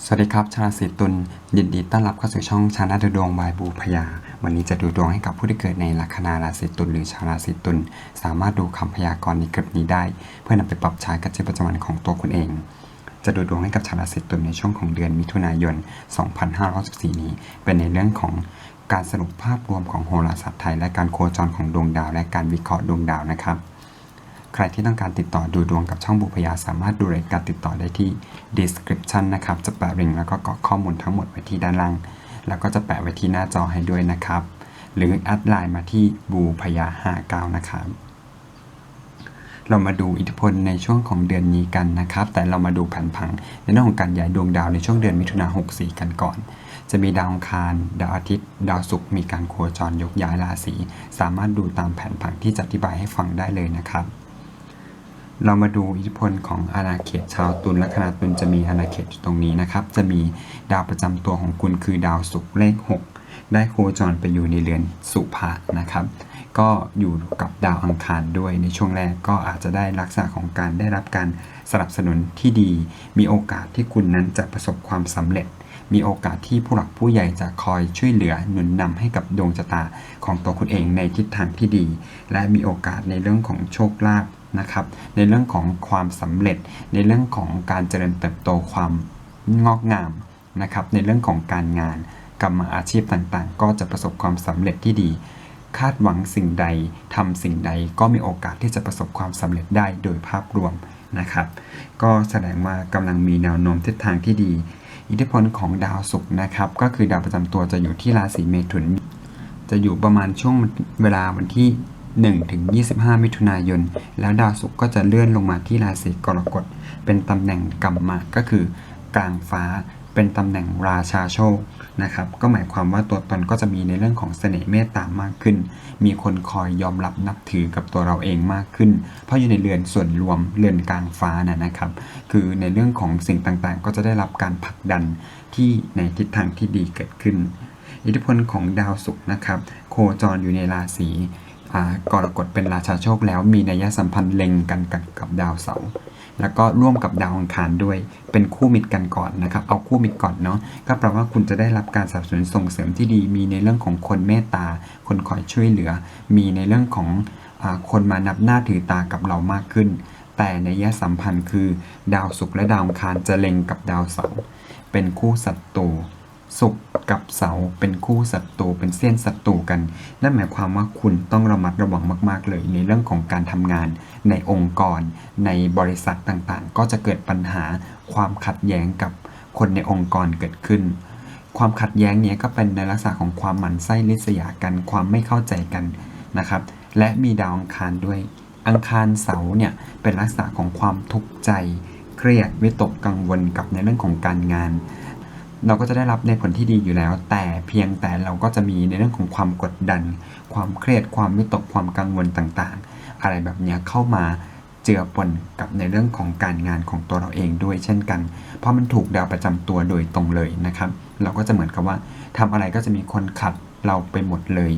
สวัสดีครับชาราศีตุลยินดีต้อนรับเข้าสู่ช่องชานาดูดวงบายบูพยา วันนี้จะดูดวงให้กับผู้ที่เกิดในลัคนาราศีตุลหรือชาวราศีตุลสามารถดูคำพยากรณ์ในคลิปนี้ได้ เพื่อนำไปปรับใช้กับชีวิตประจำวันของตัวคุณเอง จะดูดวงให้กับชาวราศีตุลในช่วงของเดือนมิถุนายน 2564 นี้ เป็นในเรื่องของการสรุปภาพรวมของโหราศาสตร์ไทย และการโคจรของดวงดาว และการวิเคราะห์ดวงดาวนะครับ ใครที่ต้องการติดต่อดูดวงกับช่องบุพยาสามารถดูรายการติดต่อได้ที่ description นะครับ จะแปะลิงก์แล้วก็กรอกข้อมูลทั้งหมดไว้ที่ด้านล่าง แล้วก็จะแปะไว้ที่หน้าจอให้ด้วยนะครับ หรือแอดไลน์มาที่บูพยา59นะครับเรามาดูอิทธิพลในช่วงของเดือนนี้กันนะครับ แต่เรามาดูแผนผังในเรื่องของการย้ายดวงดาวในช่วงเดือนมิถุนา64 กันก่อน จะมีดาวอังคาร ดาวอาทิตย์ ดาวศุกร์มีการโคจรยกย้ายราศี สามารถดูตามแผนผังที่จะอธิบายให้ฟังได้เลยนะครับ เรามาดูอิทธิพลของอาณาเขตชาวตุลละคณะตุลจะมีอาณาเขตอยู่ตรงนี้นะครับ จะมีดาวประจำตัวของคุณคือดาวศุกร์เลข 6 ได้โคจรไปอยู่ในเรือนสุภะนะครับ ก็อยู่กับดาวอังคารด้วยในช่วงแรกก็อาจจะได้ลักษณะของการได้รับการสนับสนุนที่ดี มีโอกาสที่คุณนั้นจะประสบความสำเร็จ มีโอกาสที่ผู้หลักผู้ใหญ่จะคอยช่วยเหลือหนุนนำให้กับดวงชะตาของตัวคุณเองในทิศทางที่ดี และมีโอกาสในเรื่องของโชคลาภ นะครับในเรื่องของความสำเร็จ ในเรื่องของการเจริญเติบโตความงอกงามนะครับในเรื่องของการงานกรรมอาชีพต่างๆ ก็จะประสบความสำเร็จที่ดี คาดหวังสิ่งใดทำสิ่งใดก็มีโอกาสที่จะประสบความสำเร็จได้โดยภาพรวมนะครับ ก็แสดงว่ากำลังมีแนวโน้มทิศทางที่ดี อิทธิพลของดาวศุกร์นะครับ ก็คือดาวประจำตัวจะอยู่ที่ราศีเมถุน จะอยู่ประมาณช่วงเวลาวันที่ 1ถึง25 มิถุนายน แล้วดาวศุกร์ก็จะเลื่อนลงมาที่ราศีกรกฎ เป็นตำแหน่งกรรมะก็คือกลางฟ้า เป็นตำแหน่งราชาโชคนะครับ ก็หมายความว่าตัวตนก็จะมีในเรื่องของเสน่ห์เมตตามากขึ้น มีคนคอยยอมรับนับถือกับตัวเราเองมากขึ้น เพราะอยู่ในเรือนส่วนรวมเรือนกลางฟ้านะนะครับ คือในเรื่องของสิ่งต่างๆ ก็จะได้รับการผลักดันที่ในทิศทางที่ดีเกิดขึ้น อิทธิพลของดาวศุกร์นะครับ โคจรอยู่ในราศี อ่ากรกฎเป็นราชาโชคแล้วมีนัยสัมพันธ์เล็งกันกับกับดาวเสาร์แล้วก็ร่วมกับดาวอังคารด้วย เป็นคู่มิตรกันก่อนนะครับ เอาคู่มิตรก่อนเนาะ ก็แปลว่าคุณจะได้รับการสนับสนุนส่งเสริมที่ดี มีในเรื่องของคนเมตตา คนคอยช่วยเหลือ มีในเรื่องของอคนมานับหน้าถือตากับเรามากขึ้น แต่ในยสัมพันธ์คือ ดาวศุกร์และดาวอังคารจะเล็งกับดาวเสาร์ เป็นคู่ศัตรูศุกร์ กับเสาเป็นคู่ศัตรูเป็นเส้นศัตรูกัน นั่นหมายความว่าคุณต้องระมัดระวังมาก ๆ เลย ในเรื่องของการทำงาน ในองค์กร ในบริษัทต่างๆ ก็จะเกิดปัญหาความขัดแย้งกับคนในองค์กรเกิดขึ้น ความขัดแย้งนี้ก็เป็นในลักษณะของความหมั่นไส้ลิษยากันความไม่เข้าใจกันนะครับ และมีดาวอังคารด้วย อังคารเสาเนี่ยเป็นลักษณะของความทุกข์ใจ เครียดวิตกกังวลกับในเรื่องของการงาน เราก็จะได้รับในผลที่ดีอยู่แล้ว แต่เพียงแต่เราก็จะมีในเรื่องของความกดดัน ความเครียดความวิตกความกังวลต่างๆ อะไรแบบนี้เข้ามาเจือปนกับในเรื่องของการงานของตัวเราเองด้วยเช่นกัน เพราะมันถูกดาวประจำตัวโดยตรงเลยนะครับ เราก็จะเหมือนกับว่าทำอะไรก็จะมีคนขัดเราไปหมดเลย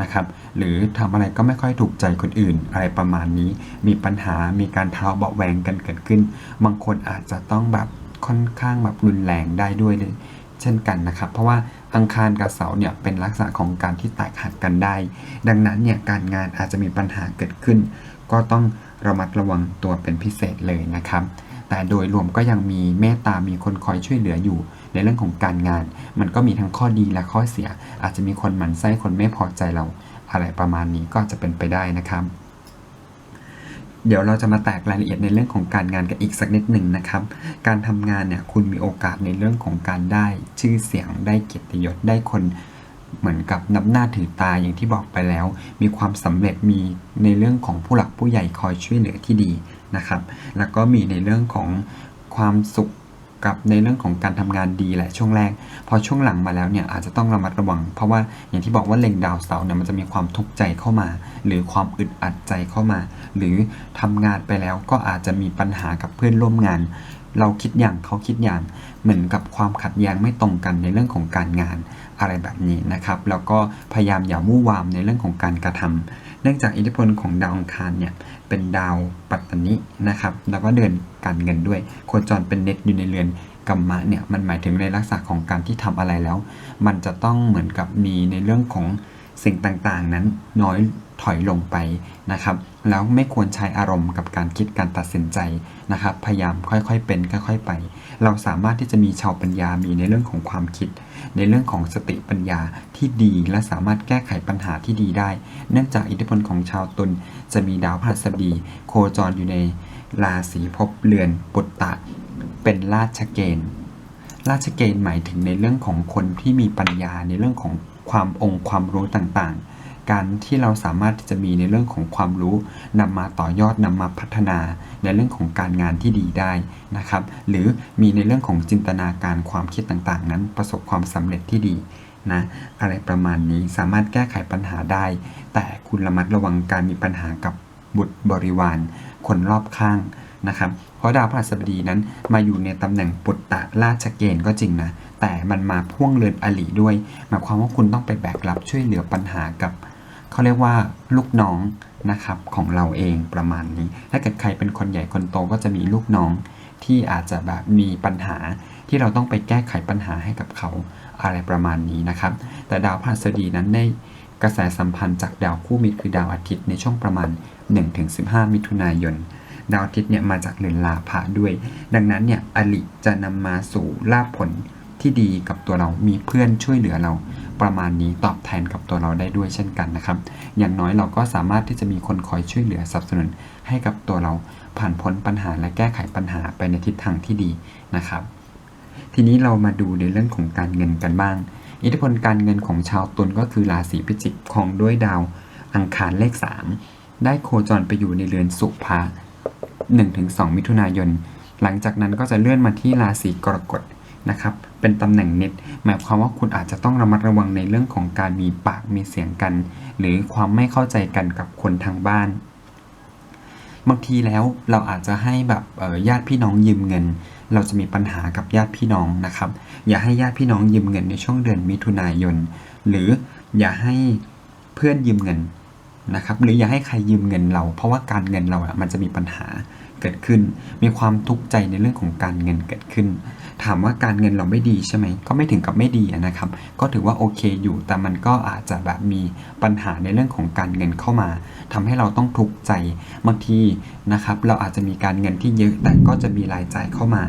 นะครับ หรือทำอะไรก็ไม่ค่อยถูกใจคนอื่น อะไรประมาณนี้ มีปัญหา มีการทะเลาะเบาแวงกันเกิดขึ้น บางคนอาจจะต้องแบบ ค่อนข้างแบบรุนแรงได้ด้วยเลย เช่นกันนะครับ เพราะว่าอังคารกับเสาร์เนี่ยเป็นลักษณะของการที่แตกหักกันได้ ดังนั้นเนี่ยการงานอาจจะมีปัญหาเกิดขึ้น ก็ต้องระมัดระวังตัวเป็นพิเศษเลยนะครับ แต่โดยรวมก็ยังมีเมตตา มีคนคอยช่วยเหลืออยู่ ในเรื่องของการงาน มันก็มีทั้งข้อดีและข้อเสีย อาจจะมีคนหมั่นไส้คนไม่พอใจเรา อะไรประมาณนี้ก็จะเป็นไปได้นะครับ เดี๋ยวเราจะมาแตกรายละเอียดในเรื่องของการงานกันอีกสักนิดหนึ่งนะครับ การทำงานเนี่ยคุณมีโอกาสในเรื่องของการได้ชื่อเสียงได้เกียรติยศได้คนเหมือนกับนับหน้าถือตาอย่างที่บอกไปแล้ว มีความสำเร็จมีในเรื่องของผู้หลักผู้ใหญ่คอยช่วยเหลือที่ดีนะครับ แล้วก็มีในเรื่องของความสุข กับในเรื่องของการทำงานดีแหละช่วงแรก พอช่วงหลังมาแล้วเนี่ยอาจจะต้องระมัดระวัง เพราะว่าอย่างที่บอกว่าเล็งดาวเสาร์เนี่ยมันจะมีความทุกข์ใจเข้ามา หรือความอึดอัดใจเข้ามา หรือทำงานไปแล้วก็อาจจะมีปัญหากับเพื่อนร่วมงาน เราคิดอย่างเขาคิดอย่างเหมือนกับความขัดแย้งไม่ตรงกันในเรื่องของการงานอะไรแบบนี้นะครับ แล้วก็พยายามอย่าวู่วามในเรื่องของการกระทำเนื่องจากอิทธิพลของดาวอังคารเนี่ยเป็นดาวปัตตนินะครับ แล้วก็เดือน การเงินด้วย โคจรเป็นเน็ตอยู่ในเรือนกรรมะเนี่ยมันหมายถึงในลักษณะของการที่ทำอะไรแล้ว มันจะต้องเหมือนกับมีในเรื่องของสิ่งต่างๆ นั้นน้อยถอยลงไปนะครับ แล้วไม่ควรใช้อารมณ์กับการคิดการตัดสินใจนะครับ พยายามค่อยๆเป็นค่อยๆไป เราสามารถที่จะมีชาวปัญญามีในเรื่องของความคิด ในเรื่องของสติปัญญาที่ดีและสามารถแก้ไขปัญหาที่ดีได้ เนื่องจากอิทธิพลของชาวตุลจะมีดาวพฤหัสบดี โคจรอยู่ใน ราศีภพเรือนปุตตะ เป็นราชเกณฑ์ ราชเกณฑ์หมายถึงในเรื่องของคนที่มีปัญญาในเรื่องของความองค์ความรู้ต่างๆ การที่เราสามารถที่จะมีในเรื่องของความรู้นำมาต่อยอดนำมาพัฒนา ในเรื่องของการงานที่ดีได้นะครับ หรือมีในเรื่องของจินตนาการความคิดต่างๆ นั้นประสบความสำเร็จที่ดีนะอะไรประมาณนี้สามารถแก้ไขปัญหาได้ แต่คุณระมัดระวังการมีปัญหากับ บุตรบริวาร คนรอบข้างนะครับ เพราะดาวพฤหัสบดีนั้นมาอยู่ในตำแหน่งปุตตะราชเกณฑ์ก็จริงนะ แต่มันมาพ่วงเรือนอลีด้วย หมายความว่าคุณต้องไปแบกรับช่วยเหลือปัญหากับ เขาเรียกว่าลูกน้องนะครับของเราเองประมาณนี้ ถ้าเกิดใครเป็นคนใหญ่คนโตก็จะมีลูกน้องที่อาจจะแบบมีปัญหาที่เราต้องไปแก้ไขปัญหาให้กับเขาอะไรประมาณนี้นะครับ แต่ดาวพฤหัสบดีนั้นได้ กระแสสัมพันธ์จากดาวคู่มิตรคือดาวอาทิตย์ในช่วงประมาณ 1-15 มิถุนายน ดาวอาทิตย์เนี่ยมาจากเรือนลาภะด้วย ดังนั้นเนี่ยอลิจะนำมาสู่ลาภผลที่ดีกับตัวเรา มีเพื่อนช่วยเหลือเรา ประมาณนี้ตอบแทนกับตัวเราได้ด้วยเช่นกันนะครับ อย่างน้อยเราก็สามารถที่จะมีคนคอยช่วยเหลือสนับสนุนให้กับตัวเราผ่านพ้นปัญหาและแก้ไขปัญหาไปในทิศทางที่ดีนะครับ ทีนี้เรามาดูในเรื่องของการเงินกันบ้าง อิทธิพลการเงินของชาวตุลก็คือราศีพิจิกของด้วยดาวอังคารเลข 3 ได้โคจรไปอยู่ในเรือนสุภา1-2 มิถุนายน หลังจากนั้นก็จะเลื่อนมาที่ราศีกรกฎนะครับ เป็นตำแหน่งนิด หมายความว่าคุณอาจจะต้องระมัดระวังในเรื่องของการมีปากมีเสียงกัน หรือความไม่เข้าใจกันกับคนทางบ้าน บางทีแล้วเราอาจจะให้แบบเออญาติพี่น้องยืมเงิน เราจะมีปัญหากับญาติพี่น้องนะครับ อย่าให้ญาติพี่น้องยืมเงินในช่วงเดือนมิถุนายน หรืออย่าให้เพื่อนยืมเงินนะครับ หรืออย่าให้ใครยืมเงินเรา เพราะว่าการเงินเราอะมันจะมีปัญหาเกิดขึ้น มีความทุกข์ใจในเรื่องของการเงินเกิดขึ้น ถามว่าการเงินเราไม่ดีใช่ไหมก็ไม่ถึงกับไม่ดีนะครับ ก็ถือว่าโอเคอยู่ แต่มันก็อาจจะแบบมีปัญหาในเรื่องของการเงินเข้ามาทำให้เราต้องทุกข์ใจบางทีนะครับ เราอาจจะมีการเงินที่เยอะแต่ก็จะมีรายจ่ายเข้ามา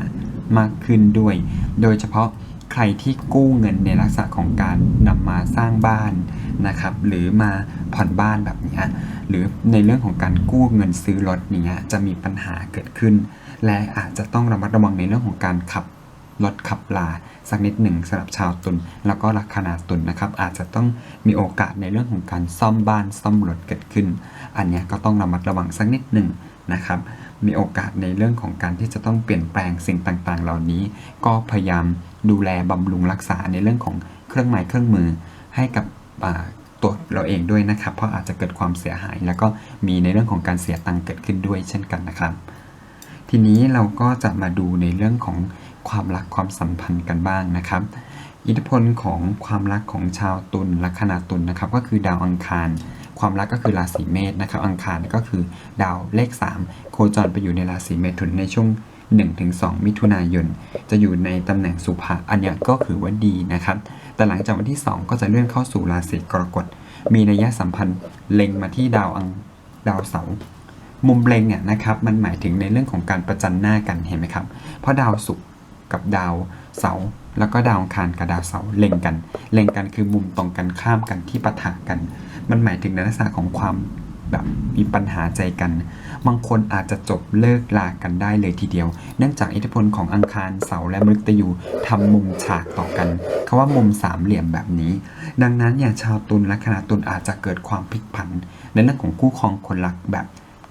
มากขึ้นด้วย โดยเฉพาะใครที่กู้เงินในลักษณะของการนำมาสร้างบ้านนะครับหรือมาผ่อนบ้านแบบนี้หรือในเรื่องของการกู้เงินซื้อรถอย่างเนี้ยจะมีปัญหาเกิดขึ้น และอาจจะต้องระมัดระวังในเรื่องของการขับ รถขับลาสักนิดหนึ่งสำหรับชาวตุลแล้วก็ลัคนาตุลนะครับ อาจจะต้องมีโอกาสในเรื่องของการซ่อมบ้านซ่อมรถเกิดขึ้น อันนี้ก็ต้องระมัดระวังสักนิดหนึ่งนะครับ มีโอกาสในเรื่องของการที่จะต้องเปลี่ยนแปลงสิ่งต่างๆ เหล่านี้ ก็พยายามดูแลบำรุงรักษาในเรื่องของเครื่องไม้เครื่องมือให้กับตัวเราเองด้วยนะครับ เพราะอาจจะเกิดความเสียหาย แล้วก็มีในเรื่องของการเสียตังค์เกิดขึ้นด้วยเช่นกันนะครับ ทีนี้เราก็จะมาดูในเรื่องของ ความรักความสัมพันธ์กันบ้างนะครับ อิทธิพลของความรักของชาวตุลลัคนาตุลนะครับ ก็คือดาวอังคาร ความรักก็คือราศีเมษนะครับ อังคารก็คือดาวเลข 3 โคจรไปอยู่ในราศีเมถุนในช่วง1-2 มิถุนายน จะอยู่ในตำแหน่งสุภะอันนี้ก็คือว่าดีนะครับ แต่หลังจากวันที่ 2 ก็จะเลื่อนเข้าสู่ราศีกรกฎ มีนัยสัมพันธ์เล็งมาที่ดาวอังดาวเสาร์มุมเล็งเนี่ยนะครับ มันหมายถึงในเรื่องของการประจันหน้ากันเห็นไหมครับ เพราะดาวศุกร์ กับดาวเสาร์แล้วก็ดาวอังคารกับดาวเสาร์เล็งกัน เล็งกันคือมุมตรงกันข้ามกันที่ปะทะกัน มันหมายถึงในลักษณะของความแบบมีปัญหาใจกัน บางคนอาจจะจบเลิกลากันได้เลยทีเดียว เนื่องจากอิทธิพลของอังคารเสาร์และมฤตยูทำมุมฉากต่อกันคาว่ามุมสามเหลี่ยมแบบนี้ ดังนั้นอย่างชาวตุลและคณะตุลอาจจะเกิดความพลิกผัน ในเรื่องของคู่ครองคนรักแบบ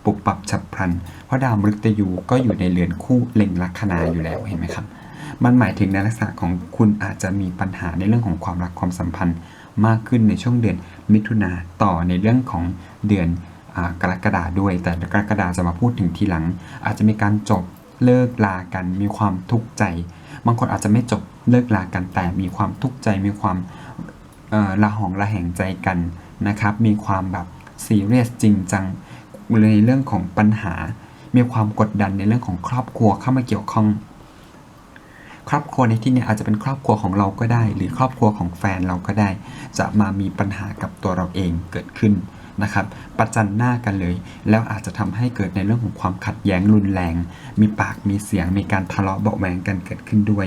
ปุบปับฉับพลัน เพราะดาวมฤตยูก็อยู่ในเรือนคู่เล็งลัคนาอยู่แล้วเห็นไหมครับ มันหมายถึงในลักษณะของคุณอาจจะมีปัญหาในเรื่องของความรักความสัมพันธ์มากขึ้นในช่วงเดือนมิถุนาต่อในเรื่องของเดือนกรกฎาด้วย แต่กรกฎาจะมาพูดถึงทีหลัง อาจจะมีการจบเลิกลากันมีความทุกข์ใจ บางคนอาจจะไม่จบเลิกลากันแต่มีความทุกข์ใจมีความละหองละแหงใจกันนะครับ มีความแบบซีเรียสจริงจังในเรื่องของปัญหา มีความกดดันในเรื่องของครอบครัวเข้ามาเกี่ยวข้อง ครอบครัวในที่นี้อาจจะเป็นครอบครัวของเราก็ได้ หรือครอบครัวของแฟนเราก็ได้ จะมามีปัญหากับตัวเราเองเกิดขึ้นนะครับประจันหน้ากันเลย แล้วอาจจะทำให้เกิดในเรื่องของความขัดแย้งรุนแรง มีปากมีเสียงมีการทะเลาะเบาะแวงกันเกิดขึ้นด้วย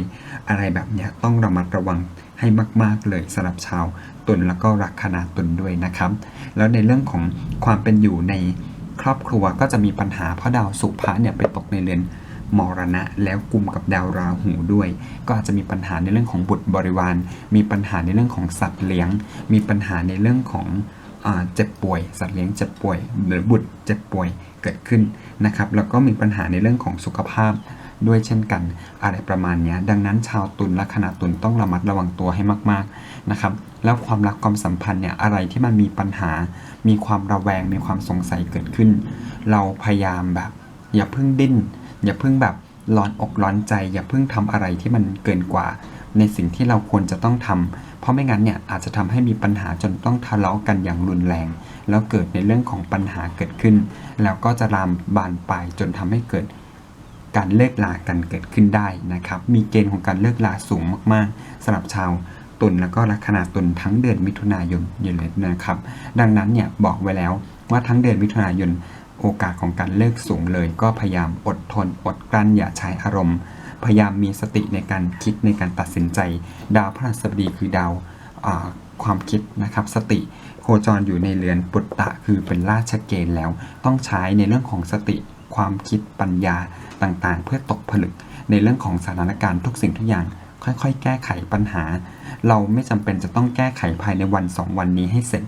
อะไรแบบนี้ต้องระมัดระวังให้มาก ๆ เลยสำหรับชาวตุลแล้วก็ลัคนาตุลด้วยนะครับ แล้วในเรื่องของความเป็นอยู่ในครอบครัวก็จะมีปัญหาเพราะดาวสุภะเนี่ยไปตกในเรือน มรณะ แล้วกลุ่มกับดาวราหูด้วย ก็อาจจะมีปัญหาในเรื่องของบุตรบริวาร มีปัญหาในเรื่องของสัตว์เลี้ยง มีปัญหาในเรื่องของเจ็บป่วย สัตว์เลี้ยงเจ็บป่วย หรือบุตรเจ็บป่วยเกิดขึ้นนะครับ แล้วก็มีปัญหาในเรื่องของสุขภาพด้วยเช่นกันอะไรประมาณนี้ดังนั้นชาวตุลและคณะตุลต้องระมัดระวังตัวให้มากๆนะครับแล้วความรักความสัมพันธ์เนี่ยอะไรที่มันมีปัญหา มีความระแวงมีความสงสัยเกิดขึ้น เราพยายามแบบ อย่าเพิ่งดิ้น อย่าเพิ่งแบบร้อนอกร้อนใจ อย่าเพิ่งทำอะไรที่มันเกินกว่า ในสิ่งที่เราควรจะต้องทำเพราะไม่งั้นเนี่ยอาจจะทำให้มีปัญหาจนต้องทะเลาะกันอย่างรุนแรง แล้วเกิดในเรื่องของปัญหาเกิดขึ้น แล้วก็จะลามบานปลายจนทำให้เกิดการเลิกลากันเกิดขึ้นได้นะครับ มีเกณฑ์ของการเลิกลาสูงมากๆสำหรับชาวตุลแล้วก็ลัคนาตุลทั้งเดือนมิถุนายนอยู่เลยนะครับ ดังนั้นเนี่ยบอกไว้แล้วว่าทั้งเดือนมิถุนายน โอกาสของการเลิกสูงเลย ก็พยายามอดทนอดกลั้นอย่าใช้อารมณ์ พยายามมีสติในการคิดในการตัดสินใจ ดาวพฤหัสบดีคือดาวความคิดนะครับสติโคจรอยู่ในเรือนปุตตะคือเป็นราชเกณฑ์แล้ว ต้องใช้ในเรื่องของสติความคิดปัญญาต่างๆ เพื่อตกผลึกในเรื่องของสถานการณ์ทุกสิ่งทุกอย่าง ค่อยๆ แก้ไขปัญหา เราไม่จำเป็นจะต้องแก้ไขภายในวัน 2 วันนี้ให้เสร็จ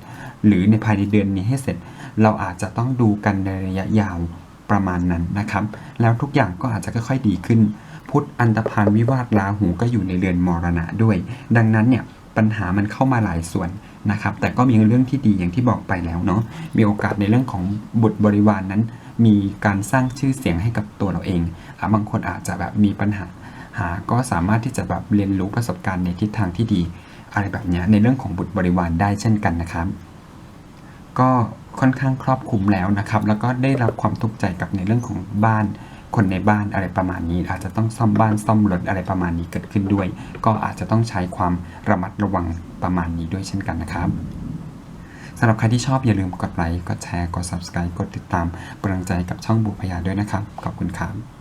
หรือในภายในเดือนนี้ให้เสร็จ เราอาจจะต้องดูกันในระยะยาวประมาณนั้นนะครับ แล้วทุกอย่างก็อาจจะค่อยๆดีขึ้น พุทธอันตพานวิวาทราหูก็อยู่ในเรือนมรณะด้วย ดังนั้นเนี่ยปัญหามันเข้ามาหลายส่วนนะครับ แต่ก็มีเรื่องที่ดีอย่างที่บอกไปแล้วเนาะมีโอกาสในเรื่องของบุตรบริวารนนั้น มีการสร้างชื่อเสียงให้กับตัวเราเองอบางคนอาจจะแบบมีปัญหาหา ก็สามารถที่จะแบบเรียนรู้ประสบการณ์ในทิศทางที่ดี อะไรแบบเนี้ยในเรื่องของบุตรบริวารได้เช่นกันนะครับ ก็ ค่อนข้างครอบคลุมแล้วนะครับ แล้วก็ได้รับความทุกข์ใจกับในเรื่องของบ้านคนในบ้านอะไรประมาณนี้ อาจจะต้องซ่อมบ้านซ่อมรถอะไรประมาณนี้เกิดขึ้นด้วย ก็อาจจะต้องใช้ความระมัดระวังประมาณนี้ด้วยเช่นกันนะครับสำหรับใครที่ชอบอย่าลืมกดไลค์กดแชร์กด subscribe กดติดตามกำลังใจกับช่องบุพยาด้วยนะครับ ขอบคุณครับ